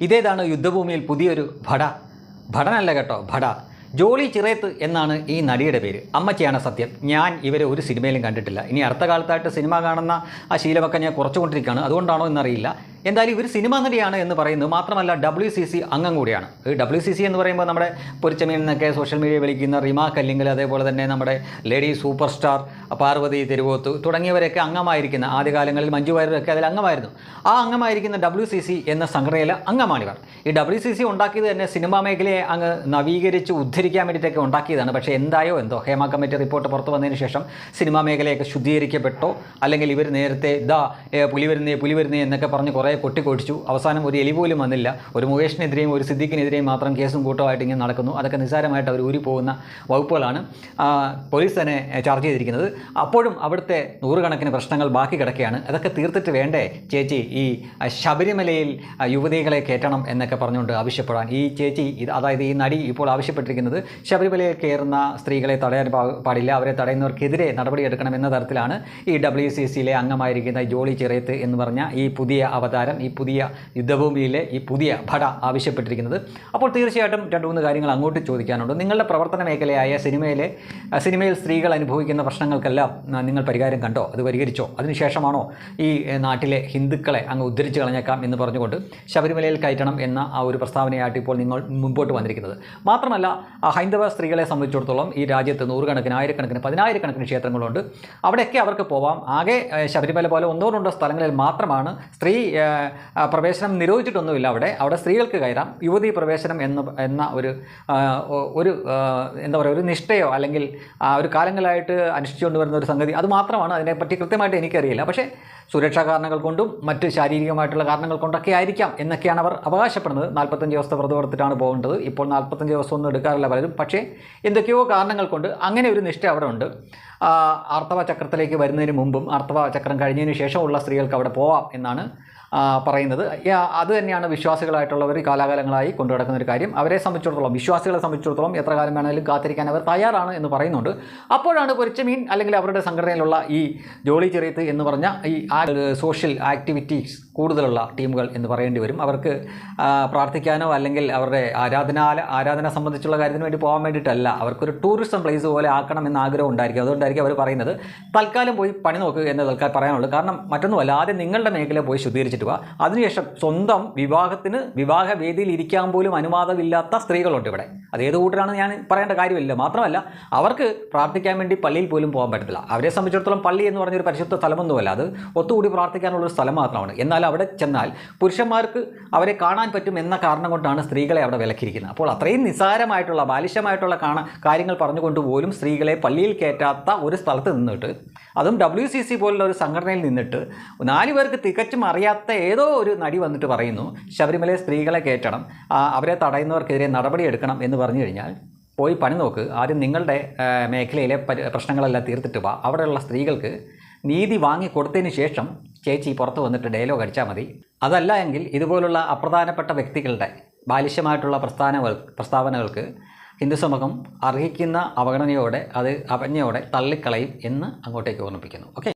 ഇതേതാണ് യുദ്ധഭൂമിയിൽ പുതിയൊരു ഭട. ഭടനല്ല കേട്ടോ ഭട. ജോളി ചിറേത്ത് എന്നാണ് ഈ നടിയുടെ പേര്. അമ്മച്ചിയാണ് സത്യം. ഞാൻ ഇവരെ ഒരു സിനിമയിലും കണ്ടിട്ടില്ല. ഇനി അടുത്ത കാലത്തായിട്ട് സിനിമ കാണുന്ന ആ ശീലമൊക്കെ ഞാൻ കുറച്ചുകൊണ്ടിരിക്കുകയാണ്. അതുകൊണ്ടാണോ എന്നറിയില്ല. എന്തായാലും ഇവർ സിനിമ നടിയാണ് എന്ന് പറയുന്നത് മാത്രമല്ല ഡബ്ല്യു സി സി അംഗം കൂടിയാണ്. ഈ ഡബ്ല്യു സി സി എന്ന് പറയുമ്പോൾ നമ്മുടെ പൊരിച്ചമീൻ എന്നൊക്കെ സോഷ്യൽ മീഡിയ വിളിക്കുന്ന റിമ കല്ലിങ്കൽ അതേപോലെ തന്നെ നമ്മുടെ lady super star Parvathy Thiruvothu തുടങ്ങിയവരൊക്കെ അംഗമായിരിക്കുന്ന ആദ്യകാലങ്ങളിൽ മഞ്ജു വാര്യരൊക്കെ അതിൽ അംഗമായിരുന്നു. ആ അംഗമായിരിക്കുന്ന ഡബ്ല്യു സി സി എന്ന സംഘടനയിലെ അംഗമാണിവർ. ഈ ഡബ്ല്യു സി സി ഉണ്ടാക്കിയത് തന്നെ സിനിമാ മേഖലയെ അങ്ങ് നവീകരിച്ച് ഉദ്ധരിക്കാൻ വേണ്ടിയിട്ടൊക്കെ ഉണ്ടാക്കിയതാണ്. പക്ഷേ എന്തായോ എന്തോ? ഹേമ കമ്മിറ്റി റിപ്പോർട്ട് പുറത്തു വന്നതിന് ശേഷം സിനിമാ മേഖലയൊക്കെ ശുദ്ധീകരിക്കപ്പെട്ടോ? അല്ലെങ്കിൽ ഇവർ നേരത്തെ ദാ പുലി വരുന്നേ പുലി വരുന്നേ എന്നൊക്കെ പറഞ്ഞ് കുറേ കൊട്ടിക്കൊടിച്ചു. അവസാനം ഒരു എലി പോലും വന്നില്ല. ഒരു മുകേഷിനെതിരെയും ഒരു സിദ്ദീഖിനെതിരെയും മാത്രം കേസും കൂട്ടമായിട്ട് ഇങ്ങനെ നടക്കുന്നു. അതൊക്കെ നിസ്സാരമായിട്ട് അവർ ഊരി പോകുന്ന വകുപ്പുകളാണ് പോലീസ് തന്നെ ചാർജ് ചെയ്തിരിക്കുന്നത്. അപ്പോഴും അവിടുത്തെ നൂറുകണക്കിന് പ്രശ്നങ്ങൾ ബാക്കി കിടക്കുകയാണ്. അതൊക്കെ തീർത്തിട്ട് വേണ്ടേ ചേച്ചി ഈ ശബരിമലയിൽ യുവതികളെ കയറ്റണം എന്നൊക്കെ പറഞ്ഞുകൊണ്ട് ആവശ്യപ്പെടാൻ? ഈ ചേച്ചി അതായത് ഈ നടി ഇപ്പോൾ ആവശ്യപ്പെട്ടിരിക്കുന്നത് ശബരിമലയിൽ കയറുന്ന സ്ത്രീകളെ തടയാൻ പാടില്ല. അവരെ തടയുന്നവർക്കെതിരെ നടപടിയെടുക്കണം എന്ന തരത്തിലാണ് ഈ ഡബ്ല്യു സി സിയിലെ അംഗമായിരിക്കുന്ന ജോളി ചെറിയത്ത് എന്ന് പറഞ്ഞ ഈ പുതിയ അവതാരം ഈ പുതിയ യുദ്ധഭൂമിയിലെ ഈ പുതിയ ഭട ആവശ്യപ്പെട്ടിരിക്കുന്നത്. അപ്പോൾ തീർച്ചയായിട്ടും രണ്ട് മൂന്ന് കാര്യങ്ങൾ അങ്ങോട്ട് ചോദിക്കാനുണ്ട്. നിങ്ങളുടെ പ്രവർത്തന മേഖലയായ സിനിമയിലെ സിനിമയിൽ സ്ത്രീകൾ അനുഭവിക്കുന്ന പ്രശ്നങ്ങൾക്കെല്ലാം നിങ്ങൾ പരിഹാരം കണ്ടോ? അത് പരിഹരിച്ചോ? അതിനുശേഷമാണോ ഈ നാട്ടിലെ ഹിന്ദുക്കളെ അങ്ങ് ഉദ്ധരിച്ച് കളഞ്ഞേക്കാം എന്ന് പറഞ്ഞുകൊണ്ട് ശബരിമലയിൽ കയറ്റണം എന്ന ആ ഒരു പ്രസ്താവനയായിട്ട് ഇപ്പോൾ നിങ്ങൾ മുമ്പോട്ട് വന്നിരിക്കുന്നത്. മാത്രമല്ല ഹൈന്ദവ സ്ത്രീകളെ സംബന്ധിച്ചിടത്തോളം ഈ രാജ്യത്ത് നൂറുകണക്കിന് ആയിരക്കണക്കിന് പതിനായിരക്കണക്കിന് ക്ഷേത്രങ്ങളുണ്ട്. അവിടെയൊക്കെ അവർക്ക് പോവാം. ആകെ ശബരിമല പോലെ ഒന്നോ രണ്ടോ സ്ഥലങ്ങളിൽ മാത്രമാണ് സ്ത്രീ പ്രവേശനം നിരോധിച്ചിട്ടൊന്നുമില്ല അവിടെ. അവിടെ സ്ത്രീകൾക്ക് കയറാം. യുവതി പ്രവേശനം എന്ന എന്ന ഒരു ഒരു എന്താ പറയുക ഒരു നിഷ്ഠയോ അല്ലെങ്കിൽ ഒരു കാലങ്ങളായിട്ട് അനുഷ്ഠിച്ചുകൊണ്ട് വരുന്ന ഒരു സംഗതി അത് മാത്രമാണ്. അതിനെപ്പറ്റി കൃത്യമായിട്ട് എനിക്കറിയില്ല. പക്ഷേ സുരക്ഷാ കാരണങ്ങൾ കൊണ്ടും മറ്റ് ശാരീരികമായിട്ടുള്ള കാരണങ്ങൾ കൊണ്ടൊക്കെ ആയിരിക്കാം എന്നൊക്കെയാണ് അവർ അവകാശപ്പെടുന്നത്. നാൽപ്പത്തഞ്ച് ദിവസത്തെ വ്രതം എടുത്തിട്ടാണ് പോകേണ്ടത്. ഇപ്പോൾ നാൽപ്പത്തഞ്ച് ദിവസം ഒന്നും എടുക്കാറില്ല പലരും. പക്ഷേ എന്തൊക്കെയോ കാരണങ്ങൾ കൊണ്ട് അങ്ങനെ ഒരു നിഷ്ഠ അവിടെ ഉണ്ട്. ആർത്തവ ചക്രത്തിലേക്ക് വരുന്നതിന് മുമ്പും ആർത്തവ ചക്രം കഴിഞ്ഞതിന് ശേഷമുള്ള സ്ത്രീകൾക്ക് അവിടെ പോവാം എന്നാണ് പറയുന്നത്. അത് തന്നെയാണ് വിശ്വാസികളായിട്ടുള്ളവർ കാലാകാലങ്ങളായി കൊണ്ടു നടക്കുന്ന ഒരു കാര്യം. അവരെ സംബന്ധിച്ചിടത്തോളം വിശ്വാസികളെ സംബന്ധിച്ചിടത്തോളം എത്ര കാലം വേണമെങ്കിലും കാത്തിരിക്കാൻ അവർ തയ്യാറാണ് എന്ന് പറയുന്നുണ്ട്. അപ്പോഴാണ് പൊരിച്ചമീൻ അല്ലെങ്കിൽ അവരുടെ സംഘടനയിലുള്ള ഈ ജോളി ചെറിയത്ത് എന്ന് പറഞ്ഞ ഈ സോഷ്യൽ ആക്ടിവിറ്റീസ് കൂടുതലുള്ള ടീമുകൾ എന്ന് പറയേണ്ടി വരും. അവർക്ക് പ്രാർത്ഥിക്കാനോ അല്ലെങ്കിൽ അവരുടെ ആരാധനാല ആരാധന സംബന്ധിച്ചുള്ള കാര്യത്തിന് വേണ്ടി പോകാൻ വേണ്ടിയിട്ടല്ല. അവർക്കൊരു ടൂറിസം പ്ലേസ് പോലെ ആക്കണം എന്ന ആഗ്രഹം ഉണ്ടായിരിക്കും. അതുകൊണ്ടായിരിക്കും അവർ പറയുന്നത് തൽക്കാലം പോയി പണി നോക്കുക എന്ന് തൽക്കാലം പറയാനുള്ളൂ. കാരണം മറ്റൊന്നുമല്ല ആദ്യം നിങ്ങളുടെ മേഖല പോയി ശുദ്ധീകരിച്ചിട്ട് വാ അതിനുശേഷം സ്വന്തം വിവാഹത്തിന് വിവാഹ വേദിയിൽ ഇരിക്കാൻ പോലും അനുവാദമില്ലാത്ത സ്ത്രീകളുണ്ട് ഇവിടെ. അത് ഏത് കൂട്ടരാണ് ഞാൻ പറയേണ്ട കാര്യമില്ല. മാത്രമല്ല അവർക്ക് പ്രാർത്ഥിക്കാൻ വേണ്ടി പള്ളിയിൽ പോലും പോകാൻ പറ്റത്തില്ല. അവരെ സംബന്ധിച്ചിടത്തോളം പള്ളി എന്ന് പറഞ്ഞൊരു പരിശുദ്ധ സ്ഥലമൊന്നുമല്ല. അത് ഒത്തുകൂടി പ്രാർത്ഥിക്കാനുള്ള ഒരു സ്ഥലം മാത്രമാണ്. എന്നാൽ അവിടെ ചെന്നാൽ പുരുഷന്മാർക്ക് അവരെ കാണാൻ പറ്റും എന്ന കാരണം കൊണ്ടാണ് സ്ത്രീകളെ അവിടെ വിലക്കിയിരിക്കുന്നത്. അപ്പോൾ അത്രയും നിസാരമായിട്ടുള്ള ബാലിശമായിട്ടുള്ള കാണാൻ കാര്യങ്ങൾ പറഞ്ഞുകൊണ്ട് പോലും സ്ത്രീകളെ പള്ളിയിൽ കയറ്റാത്ത ഒരു സ്ഥലത്ത് നിന്നിട്ട് അതും ഡബ്ല്യു സി സി പോലുള്ള ഒരു സംഘടനയിൽ നിന്നിട്ട് നാല് പേർക്ക് തികച്ചും അറിയാത്ത ഏതോ ഒരു നടി വന്നിട്ട് പറയുന്നു ശബരിമലയിൽ സ്ത്രീകളെ കയറ്റണം അവരെ തടയുന്നവർക്കെതിരെ നടപടിയെടുക്കണം എന്ന് പറഞ്ഞു കഴിഞ്ഞാൽ പോയി പണി നോക്ക് ആദ്യം നിങ്ങളുടെ മേഖലയിലെ പ്രശ്നങ്ങളെല്ലാം തീർത്തിട്ട് വാ അവിടെയുള്ള സ്ത്രീകൾക്ക് നീതി വാങ്ങി കൊടുത്തതിന് ശേഷം ചേച്ചി പുറത്ത് വന്നിട്ട് ഡയലോഗ് അടിച്ചാൽ മതി. അതല്ല എങ്കിൽ ഇതുപോലുള്ള അപ്രധാനപ്പെട്ട വ്യക്തികളുടെ ബാലിശ്യമായിട്ടുള്ള പ്രസ്ഥാന പ്രസ്താവനകൾക്ക് ഹിന്ദു സമൂഹം അർഹിക്കുന്ന അവഗണനയോടെ അത് അവജ്ഞയോടെ തള്ളിക്കളയും എന്ന് അങ്ങോട്ടേക്ക് ഓർമ്മിപ്പിക്കുന്നു. ഓക്കെ